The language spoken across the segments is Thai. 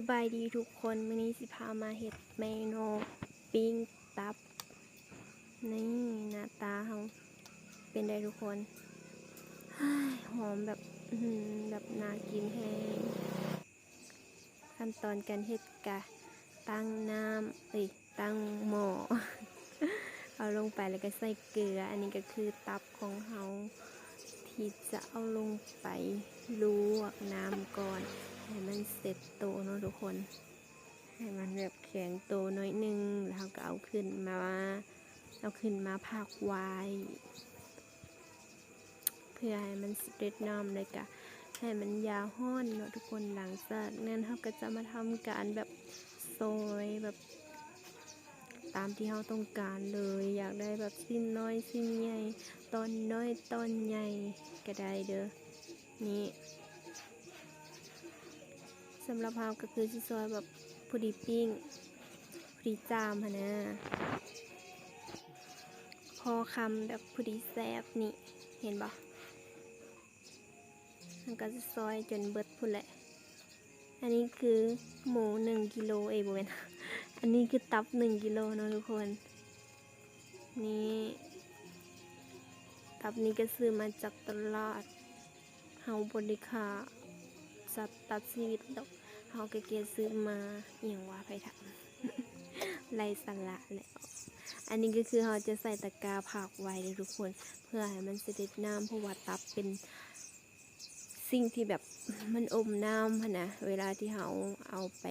สบายดีทุกคนมื้อนี้สิพามาเฮ็ดเมนูปิ้งตับ นี่หน้าตาเขาเป็นได้ทุกคนหอมแบบแบบน่ากินแฮงขั้นตอนการเฮ็ดกะ ตั้งน้ำเอ้ยตั้งหม้อเอาลงไปแล้วก็ใส่เกลือ อันนี้ก็คือตับของเขาที่จะเอาลงไปลวกน้ำก่อน ให้มันเสร็จโตเนาะทุกคน ให้มันแบบแข็งโตน้อยหนึง แล้วก็เอาขึ้นมาเอาขึ้นมาพักไว้เพื่อให้มันสเร็จน้ำเลยกะให้มันยาวห้อนเนาะทุกคนหลังจากนั้นเราก็จะมาทำการแบบโซยแบบตามที่เราต้องการเลย อยากได้แบบสิ้นน้อยสิ้นใหญ่ตอนน้อยตอนใหญ่ก็ได้เด้อนี่ สำหรับเราก็คือสิซอยแบบพอดีปิ้งพอดีจามหั้นะพอคำแบบพอดีแซบนี่เห็นปะมันก็จะซอยจนเบิดพุ่นแหละ อันนี้คือหมูหนึ่งกิโลเอยบเวนอันนี้คือตับหนึ่งกิโลเนาะทุกคน นี่ตับนี้ก็ซื้อมาจากตลาดเฮาบริคาสัตว์ตัดชีวิตดอก เฮาก็เกียซื้อมาอหย่างว่าไปทำไรสาระแล้ว อันนี้ก็คือเราจะใส่ตะกร้าผักไว้เลยทุกคน เพื่อให้มันเสด็จน้ำเพราะว่าตับเป็นสิ่งที่แบบมันอมน้ำนะเวลาที่เราเอาไป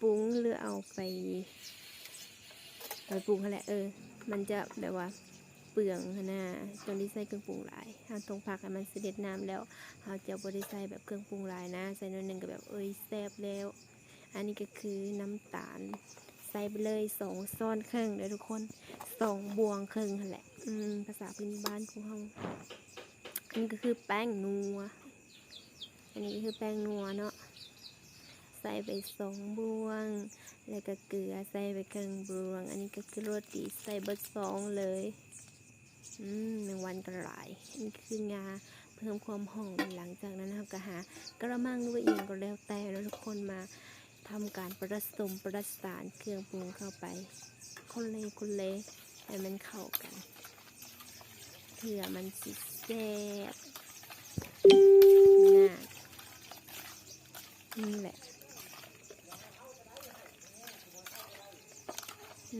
ปรุงหรือเอาไปไปปรุงนั่นแหละเออ มันจะแบบว่า เปลืองนะตอนที่ใส่เครื่องปรุงหลายเราต้องพักมันเสด็จน้ำแล้วเราจะบริใส่แบบเครื่องปรุงหลายนะ ใส่นิดนึงก็แบบเอ้ยแซ่บแล้ว อันนี้ก็คือน้ำตาล ใส่ไปเลยสองซ้อนครึ่งเลยทุกคนสองบวงครึ่งแหละอืมภาษาพื้นบ้านของเราอันนี้ก็คือแป้งนัว อันนี้ก็คือแป้งนัวเนาะใส่ไปสองบวง แล้วก็เกลือใส่ไปครึ่งบวง อันนี้ก็คือโรตีใส่เบิดสองเลย อืมแมงวันกระไรอันนี้คืองาเพิ่มความหอมหลังจากนั้นเราก็หากระมังหรือว่าเอียงก็แล้วแต่แล้วทุกคนมาทำการประสมประสานเครื่องปรุงเข้าไป คนเลยคนเลยให้มันเข้ากันเพื่อมันสิแซ่บง่านี่แหละ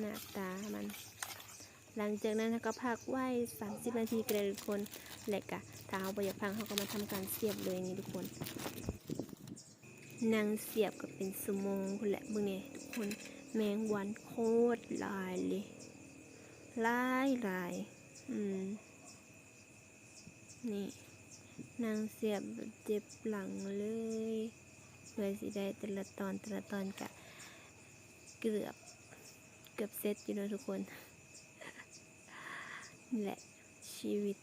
หน้าตามัน หลังจากนั้นก็พักไว้30 นาทีกันเลยทุกคนและกะถ้าเราไปอยากพังเขาก็มาทำการเสียบเลยนี่ทุกคนนางเสียบก็เป็นสมองคุณแหละเมื่อไงทุกคนแมงวันโคตรลายเลยลายลายอืมนี่นางเสียบเจ็บหลังเลยเพื่อสิได้แต่ละตอนแต่ละตอนกะเกือบเกือบเสร็จอยู่แล้วทุกคน นี่แหละชีวิต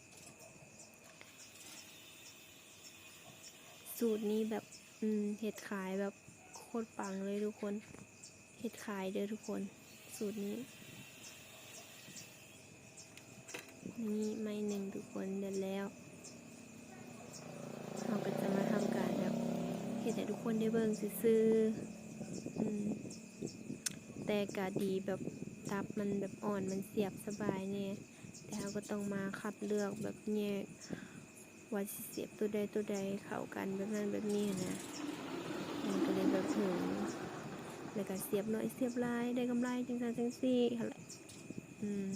สูตรนี้แบบ อืม เห็ดขายแบบโคตรปังเลยทุกคน เห็ดขายเด้อทุกคน สูตรนี้ นี่ไม่หนึ่งทุกคนเดือนแล้วเราก็จะมาทำการแบบเห็ดให้ทุกคนได้เบิ่งซื่ออืม แต่กะดีแบบตับมันแบบอ่อนมันเสียบสบายเนี่ย แต่เราก็ต้องมาคัดเลือกแบบแยกว่าสิเสียบตัวใดตัวใดเข้ากันแบบนั้นแบบนี้นะมันก็เลยแบบถึงแล้วก็เสียบหน่อยเสียบลายได้กำไรจังสันจังซี่ค่ะแหละอืม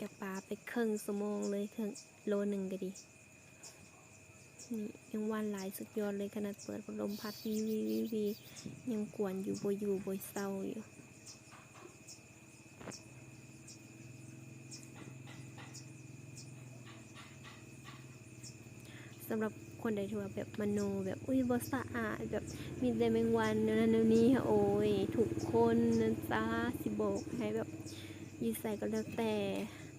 จะปลาไปครึ่งสมองเลยครึ่งโลหนึ่งก็ดี นี่ยังวันหลายสุดยอดเลยขนาดเปิดพัดลมพัดวีวีวีวียังกวนอยู่บอยู่บเศร้าอยู่ สำหรับคนใดที่ว่าแบบมโนแบบอุ้ยบสะอาดแบบมีแต่แมงวันนั่นนั่นนี่โอ้ยทุกคนนะจ้าสิโบกให้แบบยีใส่ก็แล้วแต่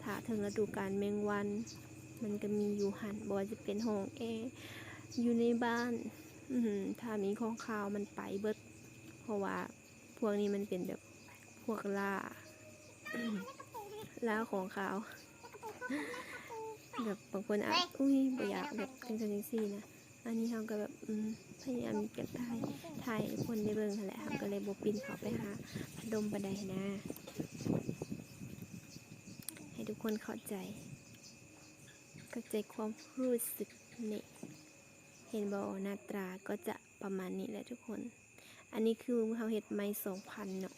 ถ้าถึงฤดูกาลแมงวัน มันก็มีอยู่หันบอจะเป็นห้องแอร์อยู่ในบ้านอืถ้ามีของขาวมันไปเบิด เพราะว่าพวกนี้มันเป็นแบบพวกล่าล่าของขาวแบบบางคนอะอุ้ยบ่อยากังจังซี่นะอันนี้เราก็แบบพยายามเก็บถ่ายถ่ายคนได้เบิ่งหั่นแหละเราก็เลยบ่ปินเขาไปหาพัดลมบันไดนะ ให้ทุกคนเข้าใจ เข้าใจความรู้สึกนี่เห็นบอหน้าตราก็จะประมาณนี้แหละทุกคน อันนี้คือเขาเห็ดไม้สองพันเนาะ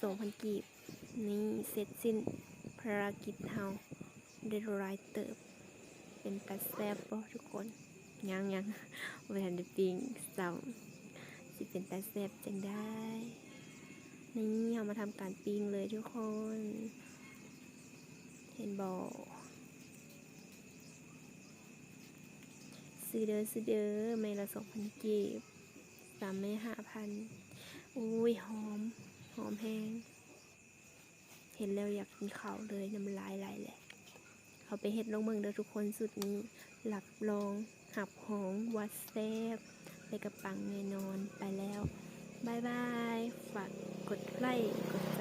สองพันกีบนี่เสร็จสิ้นภารกิจเฮาได้รายเติบ เป็นตาแซบบ่ทุกคนยังยังเวลาได้ปิงสาสิเป็นตาแซบจังได้ นี่เรามาทำการปิ้งเลยทุกคน เห็นบอซื้อเด้อซื้อเด้อไม่ละสองพันกีบสามไม่ห้าพันอุ้ยหอม หอมแห้ง เห็นแล้วอยากกินข้าวเลยน้ำลายไหลแหละ เขาไปเฮ็ดลงเมืองเด้อทุกคนสุดนี้หลับรอง หับหองวัดแซบไปกับปังแน่นอนไปแล้วบายบาย ฝากกดไลค์กด